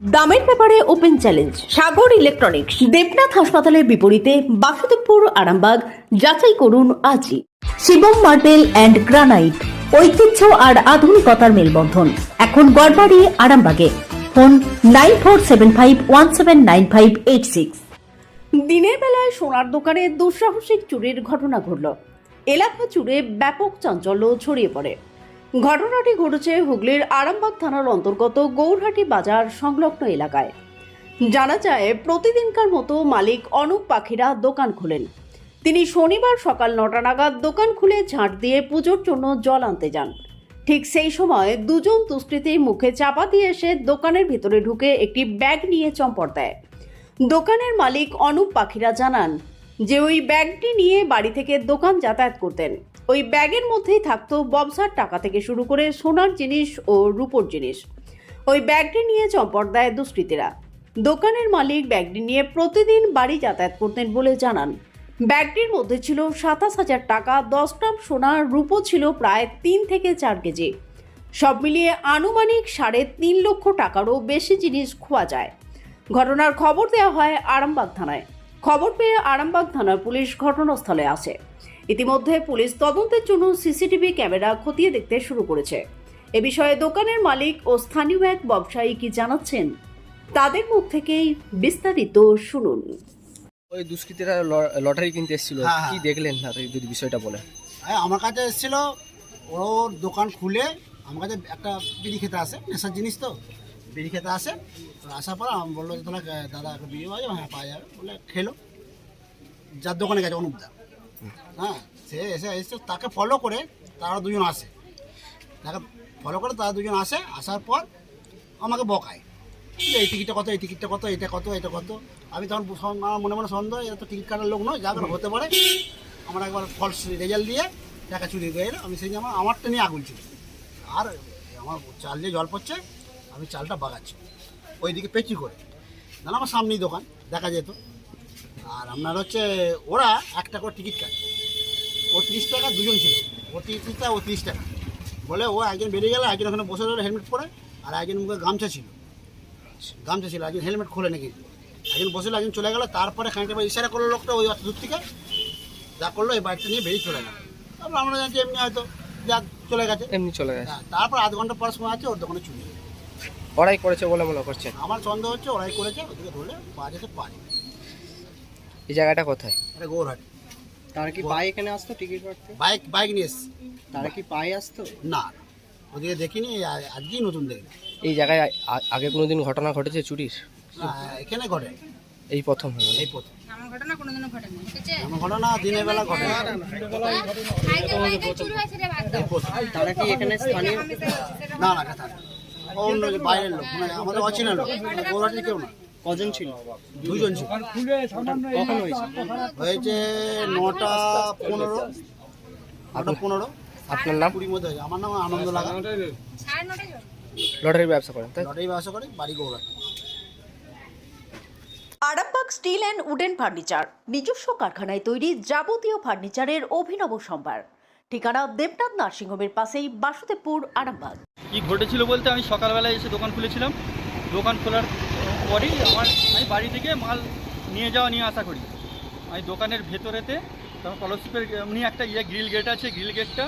দামের ব্যাপারে open challenge, Sagar electronics, Debnath হাসপাতালের বিপরীতে বাসুদেবপুর, আরামবাগ, যাচাই করুন আজই। শিবম মার্বেল অ্যান্ড গ্রানাইট, ঐতিহ্য আর আধুনিকতার মেলবন্ধন। এখন গড়বাড়ি, আরামবাগে। Phone nine four seven five one seven nine five eight six. দিনের বেলায় সোনার দোকানে দুঃসাহসিক চুরির ঘটনা ঘটল। এলাকা জুড়ে ব্যাপক চাঞ্চল্য ছড়িয়ে পড়ে। ঘটনাটি ঘটেছে হুগলির আরামবাগ থানার অন্তর্গত গৌরহাটি বাজার সংলগ্ন এলাকায়। জানা যায়, প্রতিদিনকার মতো মালিক অনুপ পাখিরা দোকান খোলেন। তিনি শনিবার সকাল নটা নাগাদ দোকান খুলে ঝাঁট দিয়ে পুজোর জন্য জল আনতে যান। ঠিক সেই সময় দুজন দুষ্কৃতী মুখে চাপা দিয়ে এসে দোকানের ভিতরে ঢুকে একটি ব্যাগ নিয়ে চম্পট দেয়। দোকানের মালিক অনুপ পাখিরা জানান যে, ওই ব্যাগটি নিয়ে বাড়ি থেকে দোকান যাতায়াত করতেন। ওই ব্যাগের মধ্যেই থাকতো ব্যবসার টাকা থেকে শুরু করে সোনার জিনিস ও রূপোর জিনিস। ওই ব্যাগটি নিয়ে চম্পট দেয় দুষ্কৃতীরা। দোকানের মালিক ব্যাগটি নিয়ে প্রতিদিন বাড়ি যাতায়াত করতেন বলে জানান। ব্যাগটির মধ্যে ছিল সাতাশ হাজার টাকা, দশ গ্রাম সোনার রূপো ছিল প্রায় তিন থেকে চার কেজি। সব মিলিয়ে আনুমানিক সাড়ে তিন লক্ষ টাকারও বেশি জিনিস খোয়া যায়। ঘটনার খবর দেওয়া হয় আরামবাগ থানায়। খবর পেয়ে আরামবাগ থানার পুলিশ ঘটনাস্থলে আসে। ইতিমধ্যে পুলিশ তদন্তের জন্য সিসিটিভি ক্যামেরা খতিয়ে দেখতে শুরু করেছে। এ বিষয়ে দোকানের মালিক ও স্থানীয় এক ব্যবসায়ী কি জানাচ্ছেন তাদের মুখ থেকেই বিস্তারিত শুনুন। ওই দুষ্কৃতীরা লটারি কিনতে এসেছিল। হ্যাঁ, হ্যাঁ। কি দেখলেন না যদি বিষয়টা বলে এই আমার কাছে এসেছিল ওর দোকান খুলে আমার কাছে একটা বিড়ি খেতে আসে নেশার জিনিস তো বিড়ি খেতে আসে। তো আসার পর আমি বলল যে আহ, দাদা একটা বিড়ি পাওয়া যাবে? হ্যাঁ পাওয়া যাবে। বলে খেলো। যার দোকানে গেছে অনুপদা হ্যাঁ সে এসে এসে তাকে ফলো করে তারা দুজন আসে। তাকে ফলো করে তারা দুজন আসে, আসার পর আমাকে বকায়। এই টিকিটটা কত, এই টিকিটটা কত, এটা কত এটা কত। আমি তখন আমার মনে মনে সন্দেহ এটা তো টিকিট কাটার লোক নয়, যা করে হতে পারে। আমার একবার ফলস রেজাল্ট দিয়ে টাকা চুরি দিয়ে এলো। আমি সেই যে আমার, আমারটা নিয়ে আগুন ছিল। আর আমার চাল দিয়ে জল পড়ছে, আমি চালটা বাগাচ্ছি। ওইদিকে পেঁচি করে। না আমার সামনেই দোকান, দেখা যেত। আর আপনার হচ্ছে ওরা একটা করে টিকিট কাটে। ও তিরিশ টাকা দুজন ছিল। ও টিকিটটা ও তিরিশ টাকা। বলে ও একজন বেরিয়ে গেল একজন ওখানে বসে রইল হেলমেট পরে আর একজন মুখে গামছা ছিল। গামছা ছিল একজন হেলমেট খুলে নাকি। একজন বসে একজন চলে গেল তারপরে খানিকটা ইশারা করল লোকটা ওই অত দূর থেকে। যা করল এই বাইকটা নিয়ে বেরিয়ে চলে গেল। তারপর আমরা জানছি এমনি হয়তো যা চলে গেছে। এমনি চলে গেছে। হ্যাঁ, তারপর আধ ঘণ্টা পর সময় আছে ওর দোকানে চুরি। ওরাই করেছে বলে মনে করছে আমার সন্দেহ হচ্ছে ওরাই করেছে ওদিকে ধরলে পাওয়া যেতে পারে। এই জায়গাটা কোথায়? এটা গৌরহাট। তারা কি পায়ে এখানে আসতো টিকিট কাটতে? বাইক বাইক নিয়ে এসছি। তারা কি পায়ে আসতো? না না। ওদিকে দেখিনি আজকেই নতুন দেখি এই জায়গায় আগে কোনোদিন ঘটনা ঘটেছে চুরির? এখানে ঘটে। এই প্রথম হলো। এই প্রথম। ঘটনা কোনোদিনও ঘটেনি ঠিক আছে এমন ঘটনা দিনের বেলা ঘটে। সাইকেল ফাইকেল চুরি হয়েছে রে বাদ দাও এই প্রথম। তারা কি এখানে স্থানীয়? না না কথা না। অন্য বাইরের লোক মানে আমাদের অচেনা লোক। গৌরহাটির কেউ না। কজন ছিল? দুজন ছিল। কখন হয়েছে? হয়েছে নটা পনেরো। নটা পনেরো। আপনার নাম? কুড়ির মধ্যে আমার নাম আনন্দ লাগা। লটারির ব্যবসা করেন তাই? লটারি ব্যবসা করি বাড়ি Arambagh steel and wooden furniture নিজস্ব কারখানায় তৈরি যাবতীয় ফার্নিচারের অভিনব সম্ভার। ঠিকানা দেবনাথ নার্সিংহোমের পাশেই বাসুদেবপুর আরামবাগ। কি ঘটেছিল বলতে আমি সকালবেলায় এসে দোকান খুলেছিলাম। দোকান খোলার পরেই আমার আমি বাড়ি থেকে মাল নিয়ে যাওয়া নিয়ে আসা করি। আমি দোকানের ভেতরেতে তখন কলসিপের এমনি একটা ইয়ে গ্রিল গেট আছে গ্রিল গেটটা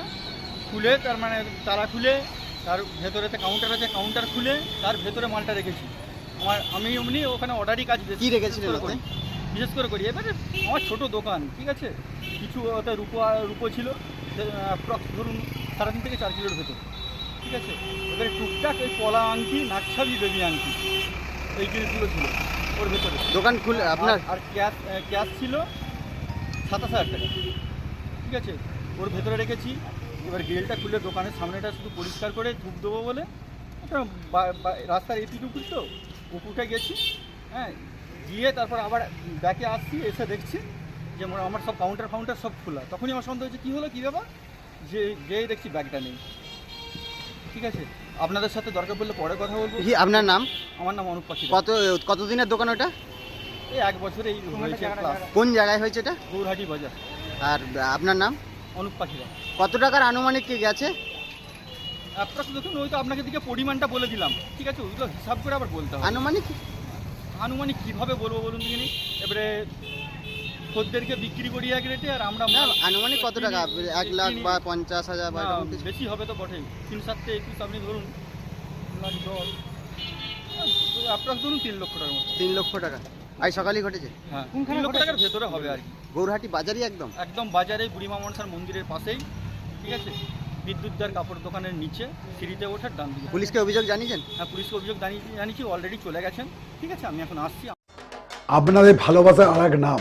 খুলে তার মানে তারা খুলে তার ভেতরেতে কাউন্টার আছে কাউন্টার খুলে তার ভেতরে মালটা রেখেছি। আমার আমি এমনি ওখানে অর্ডারই কাজ কি রেখেছিলেন বিশেষ করে করি। এবারে আমার ছোট দোকান ঠিক আছে? কিছু ওতে রূপো রূপো ছিল অ্যাপ্রক্স ধরুন সাড়ে তিন থেকে চার কিলোর ভেতর ঠিক আছে? এবারে টুকটাক এই কলা আংটি নাকছাবি বেবি আংটি। এই জিনিসগুলো ছিল ওর ভেতরে। দোকান খুলে আপনার আর- ক্যাশ ক্যাশ ছিল সাতাশ হাজার টাকা। ঠিক আছে? ওর ভেতরে রেখেছি। এবার গ্রিলটা খুলে দোকানের সামনেটা শুধু পরিষ্কার করে ধূপ দেবো বলে। রাস্তার এপিটুকুর তো উপুরটা গেছি। হ্যাঁ গিয়ে তারপর আবার ব্যাকে আসছি এসে দেখছি যে আমার আমার সব কাউন্টার ফাউন্টার সব খোলা। তখনই আমার সন্দেহ হচ্ছে কী হলো কী ব্যাপার? যে গিয়ে দেখছি ব্যাগটা নেই। ঠিক আছে? আপনাদের সাথে দরকার পড়লে পরে কথা বলব। কি আপনার নাম? আমার নাম অনুপ পাখি কত কতদিনের দোকান ওটা? এই এক বছরে এই হয়েছে ক্লাস কোন জায়গায় হয়েছে এটা? গৌরহাটি বাজার। আর আপনার নাম? অনুপ পাখিরা কত টাকার আনুমানিক কি গেছে? অ্যাপ্রক্স দেখুন ওই তো আপনাকে দিকে পরিমাণটা বলে দিলাম। ঠিক আছে ওইগুলো হিসাব করে আবার বলতে হবে। আনুমানিক? আনুমানিক কীভাবে বলব বলুন দেখিনি এবারে খদ্দেরকে বিক্রি করি এক রেটে আর আমরা আনুমানিক কত টাকা? এক লাখ বা পঞ্চাশ হাজার বা বেশি হবে তো বটেই। তিন সাতটা একুশ আপনি ধরুন লাখ দশ। অ্যাপ্রক্স ধরুন তিন লক্ষ টাকার মতো। তিন লক্ষ টাকা। আজ সকালেই ঘটেছে? হ্যাঁ তিন লক্ষ টাকার ভেতরে হবে আর কি। গৌরহাটি বাজারই একদম? একদম বাজারে বুড়িমা মনসার মন্দিরের পাশেই ঠিক আছে? বিদ্যুৎদার কাপড় দোকানের নিচে সিঁড়িতে ওঠার ডান দিকে। পুলিশকে অভিযোগ জানিয়েছেন? হ্যাঁ পুলিশকে অভিযোগ জানিয়ে জানিয়েছি অলরেডি চলে গেছেন। ঠিক আছে আমি এখন আসছি। আপনাদের ভালোবাসার আর এক নাম।